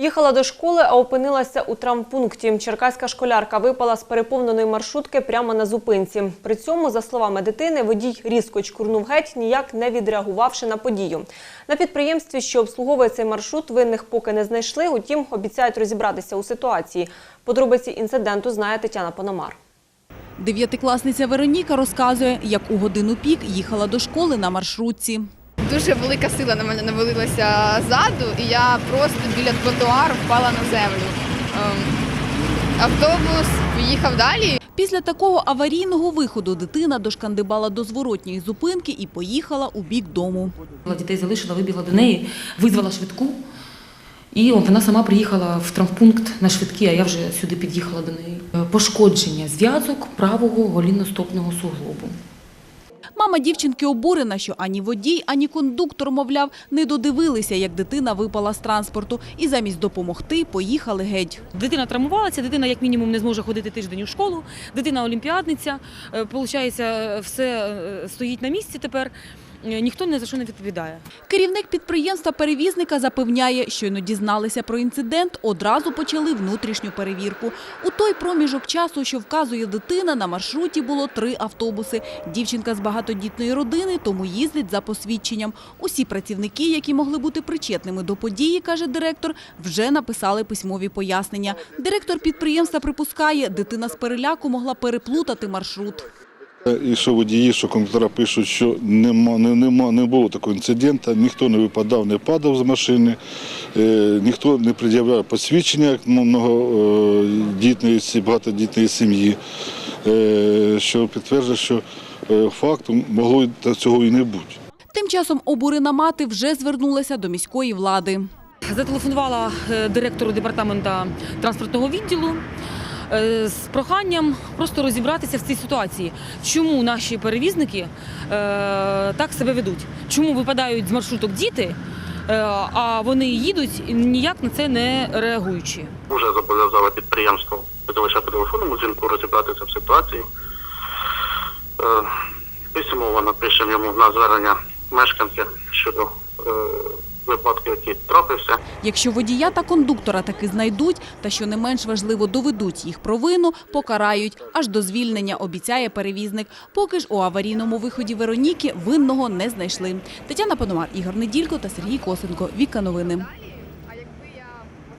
Їхала до школи, а опинилася у травмпункті. Черкаська школярка випала з переповненої маршрутки прямо на зупинці. При цьому, за словами дитини, водій різко чкурнув геть, ніяк не відреагувавши на подію. На підприємстві, що обслуговує цей маршрут, винних поки не знайшли. Утім, обіцяють розібратися у ситуації. Подробиці інциденту знає Тетяна Пономар. Дев'ятикласниця Вероніка розказує, як у годину пік їхала до школи на маршрутці. Дуже велика сила на мене навалилася ззаду, і я просто біля тротуару впала на землю. Ем, Автобус поїхав далі. Після такого аварійного виходу дитина дошкандибала до зворотньої зупинки і поїхала у бік дому. Дітей залишила, вибігла до неї, визвала швидку. І вона сама приїхала в травмпункт на швидкі, а я вже сюди під'їхала до неї. Пошкодження зв'язок правого голінно-стопного суглобу. Мама дівчинки обурена, що ані водій, ані кондуктор, мовляв, не додивилися, як дитина випала з транспорту, і замість допомогти поїхали геть. Дитина травмувалася, дитина як мінімум не зможе ходити тиждень у школу, дитина олімпіадниця, Е, получається, все е, стоїть на місці тепер, Е, ніхто ні за що не відповідає. Керівник підприємства-перевізника запевняє, щойно дізналися про інцидент, одразу почали внутрішню перевірку. У той проміжок часу, що вказує дитина, на маршруті було три автобуси. Дівчинка з багатодітної родини, тому їздить за посвідченням. Усі працівники, які могли бути причетними до події, каже директор, вже написали письмові пояснення. Директор підприємства припускає, дитина з переляку могла переплутати маршрут. І що водії, що кондуктора пишуть, що нема, не, нема, не було такого інциденту, ніхто не випадав, не падав з машини, е, ніхто не пред'являв посвідчення як сі- багатодітної сім'ї, е, що підтверджує, що е, факту могло цього і не бути. Тим часом обурена мати вже звернулася до міської влади. Зателефонувала е, директору департаменту транспортного відділу е, з проханням просто розібратися в цій ситуації. Чому наші перевізники е, так себе ведуть? Чому випадають з маршруток діти, е, а вони їдуть ніяк на це не реагуючи? Вже зобов'язали підприємство лише по телефонному дзвінку розібратися в ситуації. Е, Письмово напишемо йому на звернення мешканців щодо е, випадку, трохи трапився. Якщо водія та кондуктора таки знайдуть, та що не менш важливо доведуть їх провину, покарають аж до звільнення, обіцяє перевізник. Поки ж у аварійному виході Вероніки винного не знайшли. Тетяна Пономар, Ігор Неділько та Сергій Косенко. Віка новини.